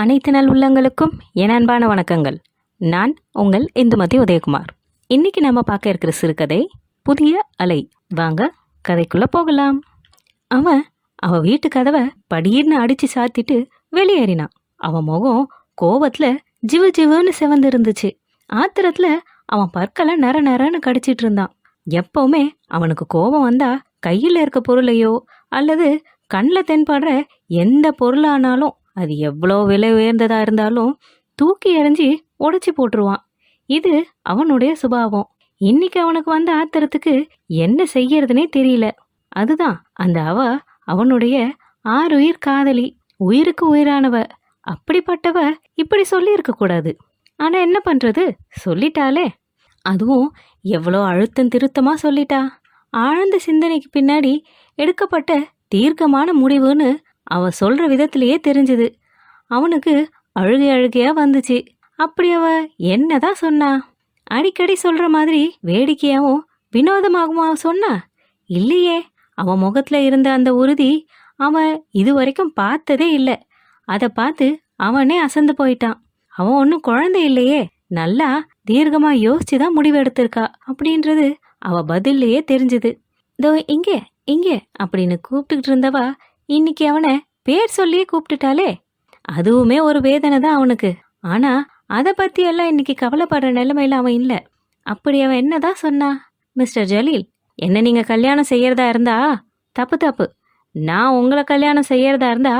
அனைத்து நல் உள்ளங்களுக்கும் என் அன்பான வணக்கங்கள். நான் உங்கள் இந்துமதி உதயகுமார். இன்னைக்கு நம்ம பார்க்க இருக்கிற சிறுகதை புதிய அலை. வாங்க கதைக்குள்ளே போகலாம். அவன் அவன் வீட்டு கதவை படியின்னு அடித்து சாத்திட்டு வெளியேறினான். அவன் முகம் கோவத்தில் ஜிவு ஜிவுன்னு சிவந்து இருந்துச்சு அவன் பற்களை நர நரன்னு கடிச்சிட்டு இருந்தான். எப்போவுமே அவனுக்கு கோபம் வந்தால் கையில் இருக்க பொருளையோ அல்லது கண்ணில் தென்படுற எந்த பொருளானாலும் அது எவ்வளோ விலை உயர்ந்ததாக இருந்தாலும் தூக்கி எறிஞ்சி உடைச்சி போட்டுருவான். இது அவனுடைய சுபாவம். இன்னைக்கு அவனுக்கு வந்த ஆத்திரத்துக்கு என்ன செய்யறதுனே தெரியல. அதுதான் அந்த அவ அவனுடைய ஆறுயிர் காதலி உயிருக்கு உயிரானவ. அப்படிப்பட்டவ இப்படி சொல்லியிருக்க கூடாது. ஆனா என்ன பண்றது? சொல்லிட்டாலே. அதுவும் எவ்வளோ அழுத்தம் திருத்தமா சொல்லிட்டா. ஆழ்ந்த சிந்தனைக்கு பின்னாடி எடுக்கப்பட்ட தீர்க்கமான முடிவுன்னு அவ சொல்ற விதத்திலேயே தெரிஞ்சுது. அவனுக்கு அழுகை அழுகையா வந்துச்சு. அப்படி அவ என்னதான் சொன்னா? அடிக்கடி சொல்ற மாதிரி வேடிக்கையாவும் வினோதமாகவும் அவ சொன்னா? இல்லையே. அவன் முகத்துல இருந்த அந்த உறுதி அவன் இது வரைக்கும் பார்த்ததே இல்லை. அதை பார்த்து அவனே அசந்து போயிட்டான். அவன் ஒன்றும் குழந்தை இல்லையே. நல்லா தீர்க்கமா யோசிச்சு தான் முடிவு அப்படின்றது அவ பதில்லையே தெரிஞ்சுது. இதோ இங்கே இங்கே அப்படின்னு கூப்பிட்டுக்கிட்டு இருந்தவா இன்னைக்கு அவனை பேர் சொல்லியே கூப்பிட்டுட்டாலே அதுவுமே ஒரு வேதனை தான் அவனுக்கு. ஆனால் அதை பற்றியெல்லாம் எல்லாம் இன்னைக்கு கவலைப்படுற நிலைமையில் அவன் இல்லை. அப்படி அவன் என்னதான் சொன்னா? மிஸ்டர் ஜலீல் என்ன நீங்கள் கல்யாணம் செய்யறதா இருந்தா? தப்பு தப்பு. நான் உங்களை கல்யாணம் செய்யறதா இருந்தா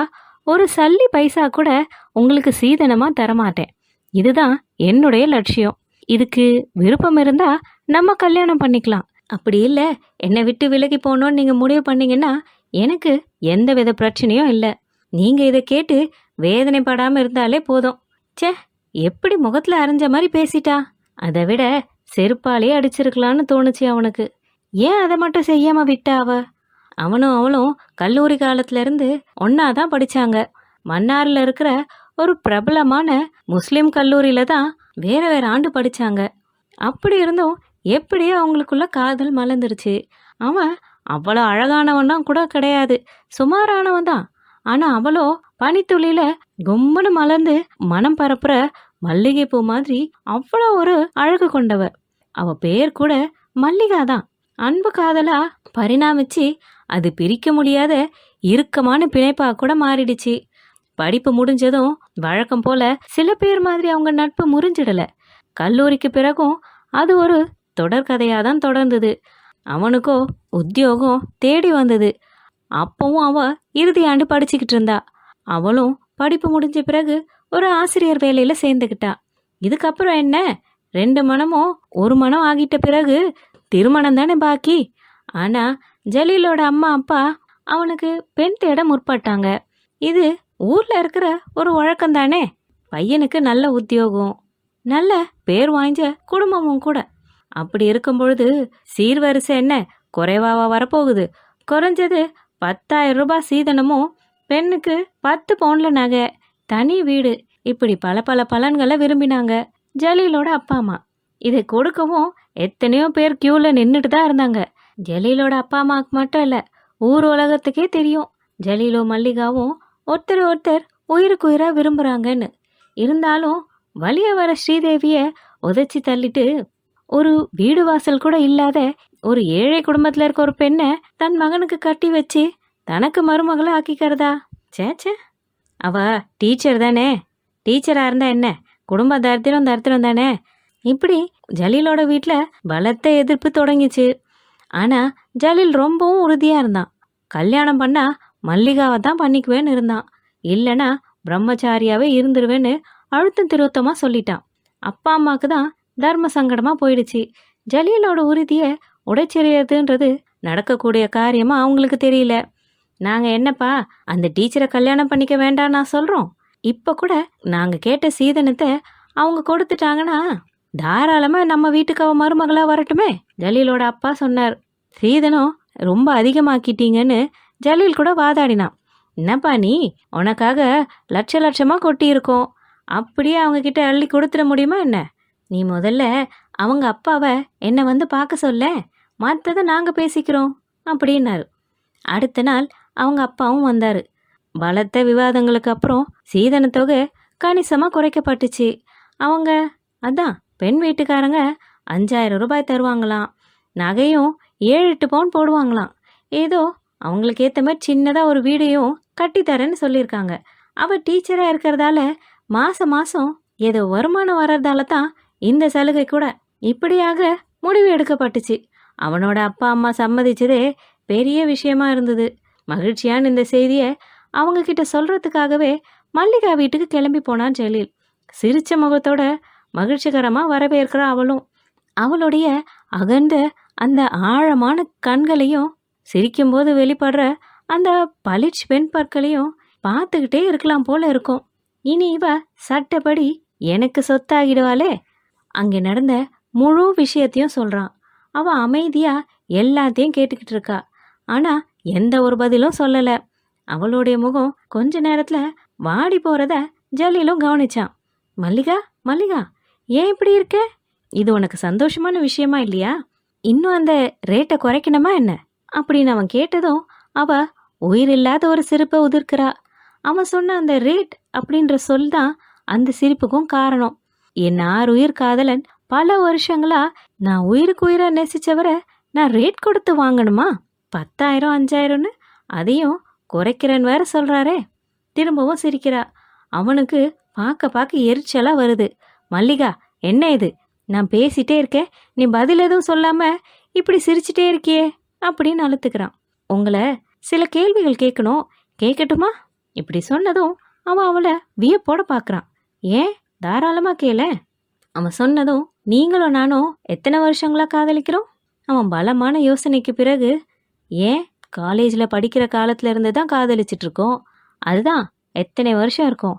ஒரு சல்லி பைசா கூட உங்களுக்கு சீதனமாக தரமாட்டேன். இதுதான் என்னுடைய லட்சியம். இதுக்கு விருப்பம் இருந்தா நம்ம கல்யாணம் பண்ணிக்கலாம். அப்படி இல்லை என்னை விட்டு விலகி போகணும்னு நீங்கள் முடிவு பண்ணீங்கன்னா எனக்கு எந்த வித பிரச்சனையும் இல்லை. நீங்கள் இதை கேட்டு வேதனைப்படாமல் இருந்தாலே போதும். ச்சே எப்படி முகத்தில் அரைஞ்ச மாதிரி பேசிட்டா? அதை விட செருப்பாலே அடிச்சிருக்கலான்னு தோணுச்சு அவனுக்கு. ஏன் அதை மட்டும் செய்யாமல் விட்டா அவ? அவனும் அவளும் கல்லூரி காலத்திலேருந்து ஒன்னா தான் படித்தாங்க மன்னாரில் இருக்கிற ஒரு பிரபலமான முஸ்லீம் கல்லூரியில் தான் வேற வேற ஆண்டு படித்தாங்க அப்படி இருந்தும் எப்படியோ அவங்களுக்குள்ள காதல் மலர்ந்துருச்சு. அவன் அவ்வளோ அழகானவன்னா கூட கிடையாது. சுமாரானவன் தான் ஆனால் அவளோ பனித்துளியில கும்முன்னு மலர்ந்து மனம் பரப்புற மல்லிகைப்பூ மாதிரி அவ்வளோ ஒரு அழகு கொண்டவ. அவ பேர் கூட மல்லிகா தான் அன்பு காதலா பரிணாமிச்சு அது பிரிக்க முடியாத இறுக்கமான பிணைப்பா கூட மாறிடுச்சு. படிப்பு முடிஞ்சதும் வழக்கம் போல சில பேர் மாதிரி அவங்க நட்பு முறிஞ்சிடல. கல்லூரிக்கு பிறகும் அது ஒரு தொடர்கதையாக தான் தொடர்ந்தது. அவனுக்கோ உத்தியோகம் தேடி வந்தது. அப்பவும் அவ இறுதி ஆண்டு படிச்சுக்கிட்டு இருந்தா. அவளும் படிப்பு முடிஞ்ச பிறகு ஒரு ஆசிரியர் வேலையில சேர்ந்துக்கிட்டா இதுக்கப்புறம் என்ன? ரெண்டு மனமும் ஒரு மனம் ஆகிட்ட பிறகு திருமணம் தானே பாக்கி. ஆனா ஜலீலோட அம்மா அப்பா அவனுக்கு பெண் தேட முற்பட்டாங்க. இது ஊர்ல இருக்கிற ஒரு வழக்கம் தானே பையனுக்கு நல்ல உத்தியோகம் நல்ல பேர் வாய்ஞ்ச குடும்பமும் கூட. அப்படி இருக்கும் பொழுது சீர்வரிசை என்ன? குறைவாவா வரப்போகுது. குறைஞ்சது பத்தாயிரம் ரூபாய் சீதனமும் பெண்ணுக்கு பத்து பவுன்ல நகை தனி வீடு. இப்படி பல பல பலன்களை விரும்பினாங்க ஜலீலோட அப்பா அம்மா. இதை கொடுக்கவும் எத்தனையோ பேர் கியூல நின்றுட்டு தான் இருந்தாங்க. ஜலீலோட அப்பா அம்மாவுக்கு மட்டும் இல்லை ஊர் உலகத்துக்கே தெரியும். ஜலீலோ மல்லிகாவும் ஒருத்தர் ஒருத்தர் உயிருக்கு விரும்புகிறாங்கன்னு இருந்தாலும் வழிய வர ஸ்ரீதேவியை உதைச்சி தள்ளிட்டு ஒரு வீடு வாசல் கூட இல்லாத ஒரு ஏழை குடும்பத்தில் இருக்க ஒரு பெண்ணை தன் மகனுக்கு கட்டி வச்சு தனக்கு மருமகளை ஆக்கிக்கிறதா? சேச்சே அவ டீச்சர் தானே. டீச்சராக இருந்தா என்ன? குடும்ப தரித்திரம் தரித்திரம் தானே. இப்படி ஜலீலோட வீட்டில் பலத்த எதிர்ப்பு தொடங்கிச்சு. ஆனால் ஜலீல் ரொம்பவும் உறுதியாக இருந்தான். கல்யாணம் பண்ணால் மல்லிகாவை தான் பண்ணிக்குவேன்னு இருந்தான். இல்லைன்னா பிரம்மச்சாரியாவே இருந்துருவேன்னு அழுத்தம் திருத்தமாக சொல்லிட்டான். அப்பா அம்மாவுக்கு தான் தர்ம சங்கடமா போயிடுச்சு. ஜலீலோட உறுதியை உடைச்செறியறதுன்றது நடக்கக்கூடிய காரியமா அவங்களுக்கு தெரியல. நாங்க என்னப்பா அந்த டீச்சரை கல்யாணம் பண்ணிக்க வேண்டாம் நான் சொல்றோம். இப்ப கூட நாங்க கேட்ட சீதனத்தை அவங்க கொடுத்துட்டாங்கன்னா தாராளமா நம்ம வீட்டுக்கு அவ மருமகளா வரட்டுமே ஜலீலோட அப்பா சொன்னார். சீதனம் ரொம்ப அதிகமாக்கிட்டீங்கன்னு ஜலீல் கூட வாதாடினான். என்னப்பா நீ உனக்காக லட்ச லட்சமா கொட்டியிருக்கோம். அப்படியே அவங்க கிட்ட அள்ளி கொடுத்துட முடியுமா என்ன? நீ முதல்ல அவங்க அப்பாவை என்னை வந்து பார்க்க சொல்ல மற்றதை நாங்கள் பேசிக்கிறோம் அப்படின்னாரு. அடுத்த நாள் அவங்க அப்பாவும் வந்தார். பலத்த விவாதங்களுக்கு அப்புறம் சீதன தொகை கணிசமாக குறைக்கப்பட்டுச்சு. அவங்க அதான் பெண் வீட்டுக்காரங்க அஞ்சாயிரம் ரூபாய் தருவாங்களாம். நகையும் ஏழு எட்டு பவுன் போடுவாங்களாம். ஏதோ அவங்களுக்கு ஏற்ற மாதிரி சின்னதாக ஒரு வீடையும் கட்டித்தரேன்னு சொல்லியிருக்காங்க. அவள் டீச்சராக இருக்கிறதால மாதம் மாதம் ஏதோ வருமானம் வர்றதால தான் இந்த சலுகை கூட இப்படியாக முடிவு எடுக்கப்பட்டுச்சு. அவனோட அப்பா அம்மா சம்மதிச்சதே பெரிய விஷயமா இருந்தது. மகிழ்ச்சியான இந்த செய்தியை அவங்க கிட்ட சொல்றதுக்காகவே மல்லிகா வீட்டுக்கு கிளம்பி போனான் ஜெலீல். சிரிச்ச முகத்தோட மகிழ்ச்சிகரமா வரவேற்கிறா அவளும். அவளுடைய அகன்ற அந்த ஆழமான கண்களையும் சிரிக்கும்போது வெளிப்படுற அந்த பளிச் பெண் பற்களையும் பார்த்துக்கிட்டே இருக்கலாம் போல இருக்கும். இனி இவ சட்டப்படி எனக்கு சொத்தாகிடுவாளே. அங்கே நடந்த முழு விஷயத்தையும் சொல்கிறான் அவள் அமைதியாக எல்லாத்தையும் கேட்டுக்கிட்டு இருக்கா. ஆனால் எந்த ஒரு பதிலும் சொல்லலை. அவளுடைய முகம் கொஞ்ச நேரத்தில் வாடி போகிறத ஜலீலும் கவனிச்சான். மல்லிகா மல்லிகா ஏன் இப்படி இருக்க? இது உனக்கு சந்தோஷமான விஷயமா இல்லையா? இன்னும் அந்த ரேட்டை குறைக்கணுமா என்ன? அப்படின்னு அவன் கேட்டதும் அவ உயிரில்லாத ஒரு சிரிப்பை உதிர்க்கிறா. அவன் சொன்ன அந்த ரேட் அப்படின்ற சொல் தான் அந்த சிரிப்புக்கும் காரணம். என் ஆறு உயிர் காதலன் பல வருஷங்களா நான் உயிருக்கு உயிரை நேசிச்சவரை நான் ரேட் கொடுத்து வாங்கணுமா? பத்தாயிரம் அஞ்சாயிரம்னு? அதையும் குறைக்கிறேன்னு வேற சொல்கிறாரே திரும்பவும் சிரிக்கிறா. அவனுக்கு பார்க்க பார்க்க எரிச்சலாக வருது. மல்லிகா என்ன இது? நான் பேசிட்டே இருக்கேன் நீ பதில் எதுவும் சொல்லாமல் இப்படி சிரிச்சிட்டே இருக்கியே அப்படின்னு அழுத்துக்கிறான். உங்களை சில கேள்விகள் கேட்கணும். கேட்கட்டுமா? இப்படி சொன்னதும் அவன் அவளை வியப்போட பார்க்கறான். ஏன்? தாராளமா கேள. அவன் சொன்னதும் நீங்களும் நானும் எத்தனை வருஷங்களா காதலிக்கிறோம்? அவன் பலமான யோசனைக்கு பிறகு ஏன்? காலேஜில் படிக்கிற காலத்துல இருந்து தான் காதலிச்சிட்டு இருக்கோம். அதுதான் எத்தனை வருஷம் இருக்கும்?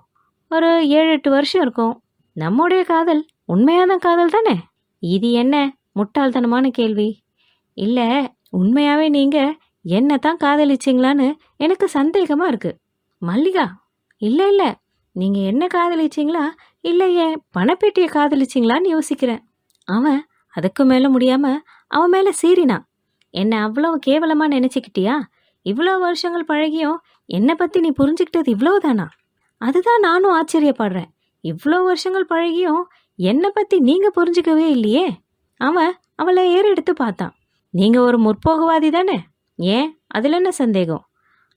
ஒரு ஏழு எட்டு வருஷம் இருக்கும். நம்முடைய காதல் உண்மையான காதல் தானே? இது என்ன முட்டாள்தனமான கேள்வி? இல்லை உண்மையாவே நீங்க என்ன தான் காதலிச்சிங்களான்னு எனக்கு சந்தேகமா இருக்கு. மல்லிகா இல்லை இல்லை. நீங்க என்ன காதலிச்சிங்களா இல்லையே பணப்பேட்டியை காதலிச்சிங்களான்னு யோசிக்கிறேன். அவன் அதுக்கு மேலே முடியாமல் அவன் மேலே சீறினான் என்னை அவ்வளோ கேவலமாக நினச்சிக்கிட்டியா? இவ்வளோ வருஷங்கள் பழகியும் என்னை பற்றி நீ புரிஞ்சுக்கிட்டது இவ்வளோதானா அதுதான் நானும் ஆச்சரியப்படுறேன். இவ்வளோ வருஷங்கள் பழகியும் என்னை பற்றி நீங்கள் புரிஞ்சுக்கவே இல்லையே. அவன் அவளை ஏறெடுத்து பார்த்தான். நீங்கள் ஒரு முற்போகவாதி தானே? ஏன்? அதில் என்ன சந்தேகம்?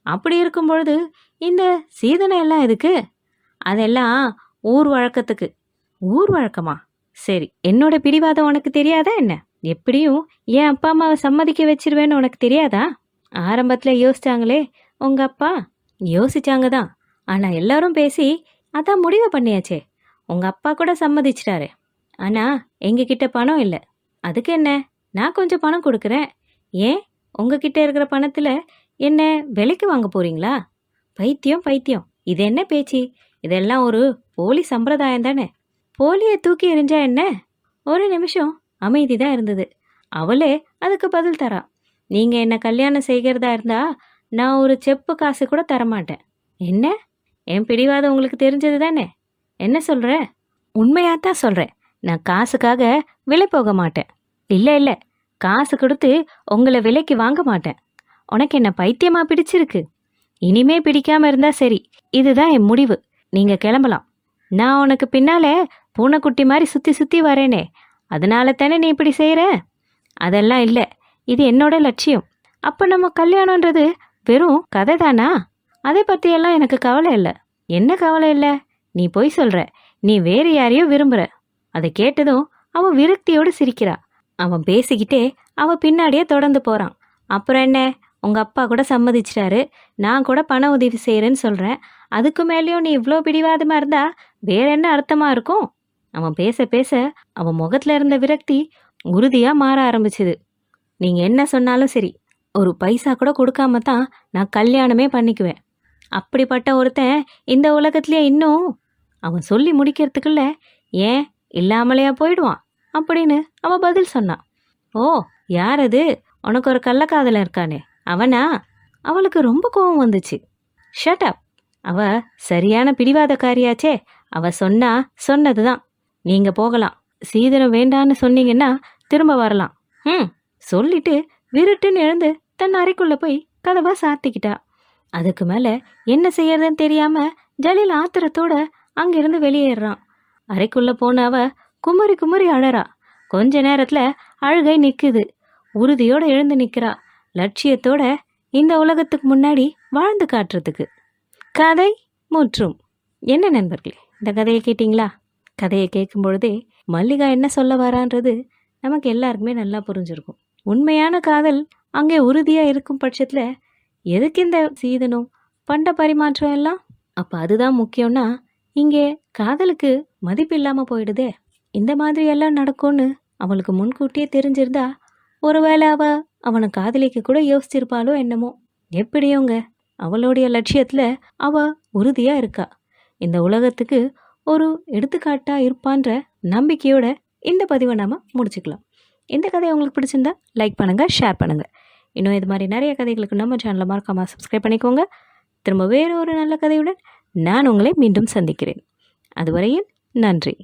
அப்படி இருக்கும் பொழுது இந்த சீதனை எல்லாம் எதுக்கு? அதெல்லாம் ஊர் வழக்கத்துக்கு. ஊர் வழக்கமா? சரி என்னோட பிடிவாதம் உனக்கு தெரியாதா என்ன? எப்படியும் என் அப்பா அம்மாவை சம்மதிக்க வச்சிருவேன்னு உனக்கு தெரியாதா? ஆரம்பத்தில் யோசிச்சாங்களே உங்க அப்பா? யோசிச்சாங்க தான். ஆனால் எல்லாரும் பேசி அதான் முடிவு பண்ணியாச்சே. உங்க அப்பா கூட சம்மதிச்சிட்டாரு. ஆனால் எங்ககிட்ட பணம் இல்லை. அதுக்கு என்ன? நான் கொஞ்சம் பணம் கொடுக்குறேன். ஏன்? உங்ககிட்ட இருக்கிற பணத்தில் என்ன விலைக்கு வாங்க போறீங்களா? பைத்தியம் பைத்தியம். இது என்ன பேச்சு? இதெல்லாம் ஒரு போலி சம்பிரதாயம் தானே? போலியை தூக்கி எறிஞ்சா என்ன? ஒரு நிமிஷம். அமைதி தான் இருந்தது. அவளே அதுக்கு பதில் தரா. நீங்க என்ன கல்யாணம் செய்கிறதா இருந்தா நான் ஒரு செப்பு காசு கூட தரமாட்டேன். என்ன? என் பிடிவாதம் உங்களுக்கு தெரிஞ்சது தானே? என்ன சொல்ற? உண்மையாத்தான் சொல்றேன். நான் காசுக்காக விலை போக மாட்டேன். இல்லை இல்லை. காசு கொடுத்து உங்களை விலைக்கு வாங்க மாட்டேன். உனக்கு என்ன பைத்தியமா பிடிச்சிருக்கு? இனிமே பிடிக்காம இருந்தா சரி. இதுதான் என் முடிவு. நீங்க கிளம்பலாம். நான் உனக்கு பின்னால பூனைக்குட்டி மாதிரி சுத்தி சுத்தி வரேனே. அதனால தானே நீ இப்படி செய்கிற அதெல்லாம் இல்லை. இது என்னோட லட்சியம். அப்போ நம்ம கல்யாணன்றது வெறும் கதை தானா? அதை பற்றியெல்லாம் எனக்கு கவலை இல்லை. என்ன கவலை இல்லை? நீ பொய் சொல்ற. நீ வேறு யாரையோ விரும்புகிற அதை கேட்டதும் அவன் விரக்தியோடு சிரிக்கிறா. அவன் பேசிக்கிட்டே அவன் பின்னாடியே தொடர்ந்து போகிறான் அப்புறம் என்ன? உங்கள் அப்பா கூட சம்மதிச்சிட்டாரு. நான் கூட பண உதவி செய்கிறேன்னு சொல்கிறேன் அதுக்கு மேலேயும் நீ இவ்வளோ பிடிவாதமாக இருந்தா வேற என்ன அர்த்தமாக இருக்கும்? அவன் பேச பேச அவன் முகத்தில் இருந்த விரக்தி உறுதியாக மாற ஆரம்பிச்சுது. நீங்கள் என்ன சொன்னாலும் சரி ஒரு பைசா கூட கொடுக்காம தான் நான் கல்யாணமே பண்ணிக்குவேன். அப்படிப்பட்ட ஒருத்தன் இந்த உலகத்துலேயே இன்னும் அவன் சொல்லி முடிக்கிறதுக்குள்ள ஏன் இல்லாமலையா போயிடுவான்? அப்படின்னு அவள் பதில் சொன்னான். ஓ யார் அது? உனக்கு ஒரு கள்ளக்காதலன் இருக்கானே. அவனா? அவளுக்கு ரொம்ப கோபம் வந்துச்சு. ஷட் அப் அவ சரியான பிடிவாதக்காரியாச்சே. அவ சொன்னா தான் நீங்க போகலாம். சீதனம் வேண்டான்னு சொன்னீங்கன்னா திரும்ப வரலாம். ம் சொல்லிட்டு விருட்டுன்னு எழுந்து தன் அறைக்குள்ள போய் கதவை சாத்திக்கிட்டா. அதுக்கு மேல என்ன செய்யறதுன்னு தெரியாம ஜலீல் ஆத்திரத்தோட அங்கிருந்து வெளியேறான். அறைக்குள்ளே போன அவ குமரி குமரி அழறா. கொஞ்ச நேரத்தில் அழுகை நிற்குது உறுதியோடு எழுந்து நிக்கிறா. லட்சியத்தோட இந்த உலகத்துக்கு முன்னாடி வாழ்ந்து காட்டுறதுக்கு. கதை முற்றும் என்ன நண்பர்களே இந்த கதையை கேட்டிங்களா? கதையை கேட்கும் பொழுதே மல்லிகா என்ன சொல்ல வரான்றது நமக்கு எல்லாருக்குமே நல்லா புரிஞ்சிருக்கும். உண்மையான காதல் அங்கே உறுதியாக இருக்கும் பட்சத்தில் எதுக்கு இந்த சீதனம் பண்ட பரிமாற்றம் எல்லாம்? அப்போ அதுதான் முக்கியம்னா இங்கே காதலுக்கு மதிப்பு இல்லாமல் போயிடுதே. இந்த மாதிரி எல்லாம் நடக்கும்னு அவளுக்கு முன்கூட்டியே தெரிஞ்சிருந்தா ஒருவேளை அவ அவனை காதலிக்க கூட யோசிச்சிருப்பாளோ என்னமோ. எப்படியோங்க? அவளுடைய லட்சியத்தில் அவ உறுதியாக இருக்கா. இந்த உலகத்துக்கு ஒரு எடுத்துக்காட்டாக இருப்பான்ற நம்பிக்கையோட இந்த பதிவை நாம் முடிச்சுக்கலாம். இந்த கதை உங்களுக்கு பிடிச்சிருந்தா லைக் பண்ணுங்கள் ஷேர் பண்ணுங்கள் இன்னும் இது மாதிரி நிறைய கதைகளுக்கு நம்ம சேனலை மறக்காமல் சப்ஸ்கிரைப் பண்ணிக்கோங்க. திரும்ப வேறு ஒரு நல்ல கதையுடன் நான் உங்களை மீண்டும் சந்திக்கிறேன். அதுவரையில் நன்றி.